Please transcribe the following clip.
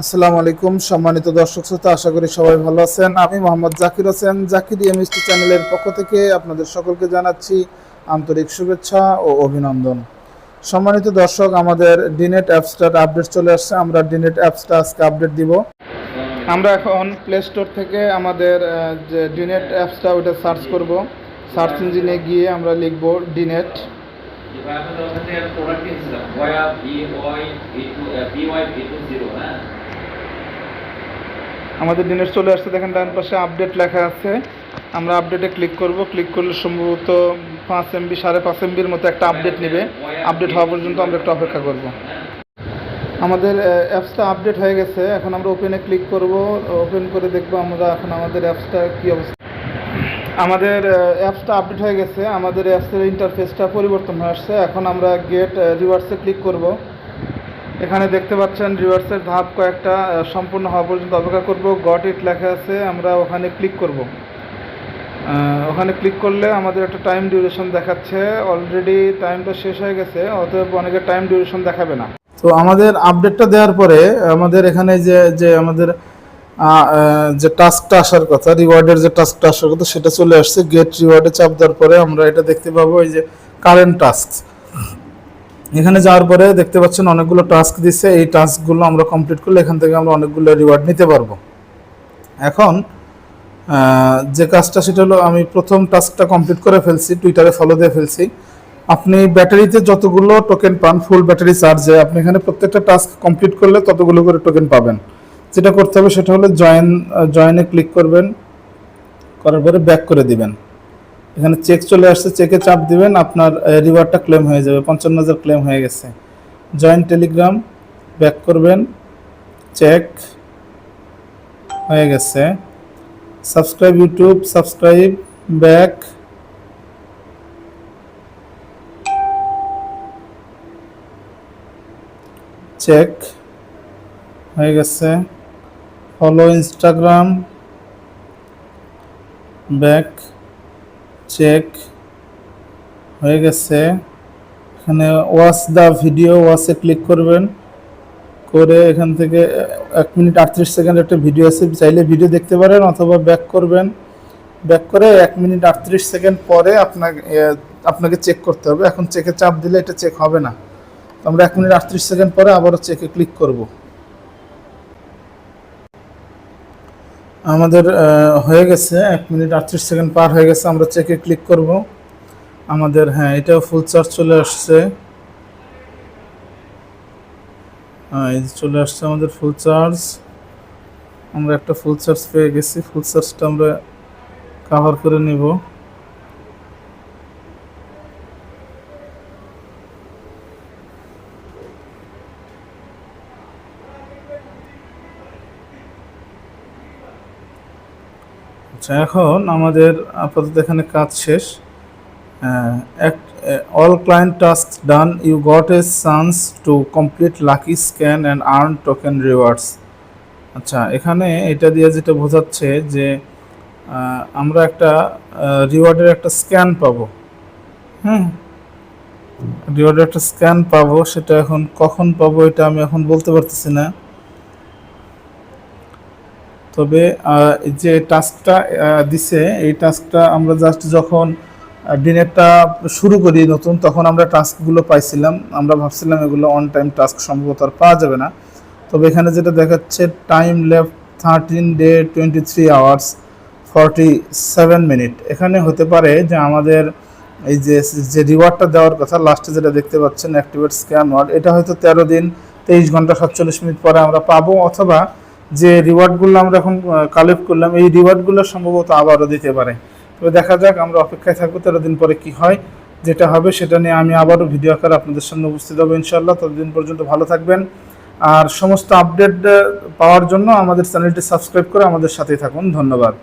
আসসালামু আলাইকুম, সম্মানিত দর্শক শ্রোতা, আশা করি সবাই ভালো আছেন। আমি মোহাম্মদ জাকির হোসেন, জাকির এমএসটি চ্যানেলের পক্ষ থেকে আপনাদের সকলকে জানাচ্ছি আন্তরিক শুভেচ্ছা ও অভিনন্দন। সম্মানিত দর্শক, আমাদের ডিনেট অ্যাপসটার আপডেট চলে আসছে। আমরা ডিনেট অ্যাপসটা আজকে আপডেট দিব। আমরা এখন প্লে স্টোর থেকে আমাদের যে ডিনেট অ্যাপসটা ওটা সার্চ করব। সার্চ ইঞ্জিনে গিয়ে আমরা লিখব ডিনেট প্রোডাক্ট আমাদের দিনের চলে আসছে, দেখেন ডান পাশে আপডেট লেখা আছে। আমরা আপডেটে ক্লিক করব ক্লিক করলে সম্ভবত পাঁচ এমবি সাড়ে পাঁচ এমবির মতো একটা আপডেট নেবে। আপডেট হওয়া পর্যন্ত আমরা একটু অপেক্ষা করব। আমাদের অ্যাপসটা আপডেট হয়ে গেছে, এখন আমরা ওপেনে ক্লিক করব ওপেন করে দেখব আমরা এখন আমাদের অ্যাপসটা কী অবস্থা। আমাদের অ্যাপসটা আপডেট হয়ে গেছে, আমাদের অ্যাপসের ইন্টারফেসটা পরিবর্তন হয়ে আসছে, এখন আমরা গেট রিওয়ার্ডসে ক্লিক করব। এখানে দেখতে পাচ্ছেন রিভার্সের ধাপ কয়েকটা সম্পূর্ণ হওয়া পর্যন্ত অপেক্ষা করব। গট ইট লেখা আছে, আমরা ওখানে ক্লিক করব। ওখানে ক্লিক করলে আমাদের একটা টাইম ডিউরেশন দেখাচ্ছে। অলরেডি টাইমটা শেষ হয়ে গেছে, অতএব অনেকের টাইম ডিউরেশন দেখাবে না। তো আমাদের আপডেটটা দেওয়ার পরে, আমাদের এখানে যে যে আমাদের যে টাস্কটা আসার কথা রিওয়ার্ডের যে টাস্কটা আসার কথা, সেটা চলে আসছে। গেট রিওয়ার্ডে চাপ দেওয়ার পরে আমরা এটা দেখতে পাবো, এই যে কারেন্ট টাস্ক এখানে যাওয়ার পরে দেখতে পাচ্ছেন অনেকগুলো টাস্ক দিচ্ছে এই টাস্কগুলো আমরা কমপ্লিট করলে এখান থেকে আমরা অনেকগুলো রিওয়ার্ড নিতে পারব। এখন যে কাজটা সেটা হলো আমি প্রথম টাস্কটা কমপ্লিট করে ফেলছি টুইটারে ফলো দিয়ে ফেলছি। আপনি ব্যাটারিতে যতগুলো টোকেন পান ফুল ব্যাটারি চার্জে আপনি এখানে প্রত্যেকটা টাস্ক কমপ্লিট করলে ততগুলো করে টোকেন পাবেন। যেটা করতে হবে সেটা হলো জয়েন জয়েনে ক্লিক করবেন, করার পরে ব্যাক করে দিবেন। এখানে চেক চলে আসছে চেকে চাপ দিবেন, আপনার রিওয়ার্ডটা ক্লেম হয়ে যাবে। পঞ্চান্ন হাজার ক্লেম হয়ে গেছে। জয়েন্ট টেলিগ্রাম ব্যাক করবেন চেক হয়ে গেছে। Subscribe YouTube subscribe back check হয়ে গেছে। ফলো ইনস্টাগ্রাম ব্যাক চেক হয়ে গেছে। এখানে ওয়াচ দ্য ভিডিও ওয়াচে ক্লিক করবেন। করে এখান থেকে এক মিনিট আটত্রিশ সেকেন্ড একটা ভিডিও আছে। চাইলে ভিডিও দেখতে পারেন অথবা ব্যাক করবেন। ব্যাক করে এক মিনিট আটত্রিশ সেকেন্ড পরে আপনাকে আপনাকে চেক করতে হবে। এখন চেকে চাপ দিলে এটা চেক হবে না। আমরা এক মিনিট আটত্রিশ সেকেন্ড পরে আবারও চেকে ক্লিক করব। আমাদের হয়ে গেছে, এক মিনিট আটত্রিশ সেকেন্ড পার হয়ে গেছে, আমরা চেকে ক্লিক করব। আমাদের হ্যাঁ এটাও ফুল চার্জ চলে আসছে। হ্যাঁ চলে আসছে আমাদের ফুল চার্জ আমরা একটা ফুল চার্জ পেয়ে গেছি ফুল চার্জটা আমরা কাভার করে নিব। আচ্ছা এখন আমাদের আপাতত এখানে কাজ শেষ। All client task done you got a chance to complete lucky scan and earn token rewards আচ্ছা এখানে এটা দিয়ে যেটা বোঝাচ্ছে যে আমরা একটা রিওয়ার্ডের একটা স্ক্যান পাবো। হ্যাঁ রিওয়ার্ডের একটা স্ক্যান পাবো, সেটা এখন কখন পাবো এটা আমি এখন বলতে পারতেছি না। তবে যে টাস্কটা দিছে, এই টাস্কটা আমরা জাস্ট যখন ডিনেটটা শুরু করি নতুন, তখন আমরা টাস্কগুলো পাইছিলাম। আমরা ভাবছিলাম এগুলো অন টাইম টাস্ক, সম্ভবত আর পাওয়া যাবে না। তবে এখানে যেটা দেখাচ্ছে time left thirteen day twenty three hours forty seven minute এখানে হতে পারে যে আমাদের এই যে যে রিওয়ার্ডটা দেওয়ার কথা লাস্টে যেটা দেখতে পাচ্ছেন অ্যাক্টিভেট স্ক্যান ওয়ার্ড এটা হয়তো তেরো দিন, তেইশ ঘণ্টা, সাতচল্লিশ মিনিট পরে আমরা পাবো, অথবা যে রিওয়ার্ডগুলো আমরা এখন কালেক্ট করলাম, এই রিওয়ার্ডগুলো সম্ভবত আবারও দিতে পারে। তবে দেখা যাক, আমরা অপেক্ষায় থাকব, তেরো দিন পরে কি হয়, যেটা হবে সেটা নিয়ে আমি আবারও ভিডিও আকারে আপনাদের সামনে উপস্থিত হব ইনশাল্লাহ ততদিন পর্যন্ত ভালো থাকবেন। আর সমস্ত আপডেট পাওয়ার জন্য আমাদের চ্যানেলটি সাবস্ক্রাইব করে আমাদের সাথেই থাকুন। ধন্যবাদ।